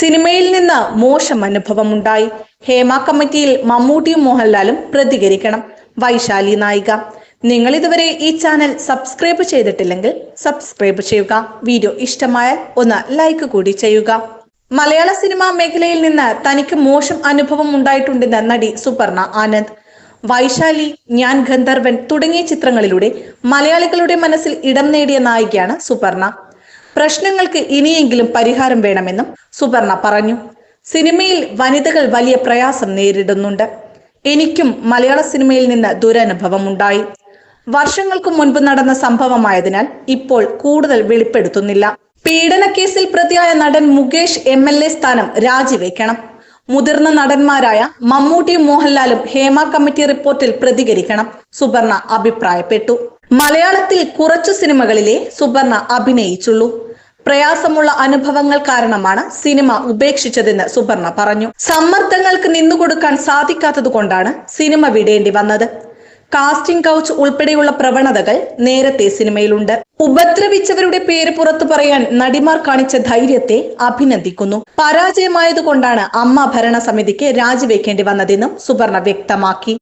സിനിമയിൽ നിന്ന് മോശം അനുഭവം ഉണ്ടായി ഹേമ കമ്മിറ്റിയിൽ മമ്മൂട്ടിയും മോഹൻലാലും പ്രതികരിക്കണം. വൈശാലി നായിക. നിങ്ങൾ ഇതുവരെ ഈ ചാനൽ സബ്സ്ക്രൈബ് ചെയ്തിട്ടില്ലെങ്കിൽ സബ്സ്ക്രൈബ് ചെയ്യുക. വീഡിയോ ഇഷ്ടമായാൽ ഒന്ന് ലൈക്ക് കൂടി ചെയ്യുക. മലയാള സിനിമാ മേഖലയിൽ നിന്ന് തനിക്ക് മോശം അനുഭവം ഉണ്ടായിട്ടുണ്ടെന്ന് നടി സുപർണ ആനന്ദ്. വൈശാലി ഞാൻ ഗന്ധർവൻ തുടങ്ങിയ ചിത്രങ്ങളിലൂടെ മലയാളികളുടെ മനസ്സിൽ ഇടം നേടിയ നായികയാണ് സുപർണ. പ്രശ്നങ്ങൾക്ക് ഇനിയെങ്കിലും പരിഹാരം വേണമെന്നും സുപർണ പറഞ്ഞു. സിനിമയിൽ വനിതകൾ വലിയ പ്രയാസം നേരിടുന്നുണ്ട്. എനിക്കും മലയാള സിനിമയിൽ നിന്ന് ദുരനുഭവം ഉണ്ടായി. വർഷങ്ങൾക്ക് മുൻപ് നടന്ന സംഭവമായതിനാൽ ഇപ്പോൾ കൂടുതൽ വെളിപ്പെടുത്തുന്നില്ല. പീഡനക്കേസിൽ പ്രതിയായ നടൻ മുകേഷ് എം എൽ എ സ്ഥാനം രാജിവെക്കണം. മുതിർന്ന നടന്മാരായ മമ്മൂട്ടിയും മോഹൻലാലും ഹേമ കമ്മിറ്റി റിപ്പോർട്ടിൽ പ്രതികരിക്കണം സുബർണ അഭിപ്രായപ്പെട്ടു. മലയാളത്തിൽ കുറച്ചു സിനിമകളിലെ സുബർണ അഭിനയിച്ചുള്ളൂ. പ്രയാസമുള്ള അനുഭവങ്ങൾ കാരണമാണ് സിനിമ ഉപേക്ഷിച്ചതെന്ന് സുബർണ പറഞ്ഞു. സമ്മർദ്ദങ്ങൾക്ക് നിന്നുകൊടുക്കാൻ സാധിക്കാത്തത് കൊണ്ടാണ് സിനിമ വിടേണ്ടി വന്നത്. കാസ്റ്റിംഗ് കൗച്ച് ഉൾപ്പെടെയുള്ള പ്രവണതകൾ നേരത്തെ സിനിമയിലുണ്ട്. ഉപദ്രവിച്ചവരുടെ പേര് പുറത്തു പറയാൻ നടിമാർ കാണിച്ച ധൈര്യത്തെ അഭിനന്ദിക്കുന്നു. പരാജയമായതുകൊണ്ടാണ് അമ്മ ഭരണ സമിതിക്ക് രാജിവെക്കേണ്ടി വന്നതെന്നും സുബർണ വ്യക്തമാക്കി.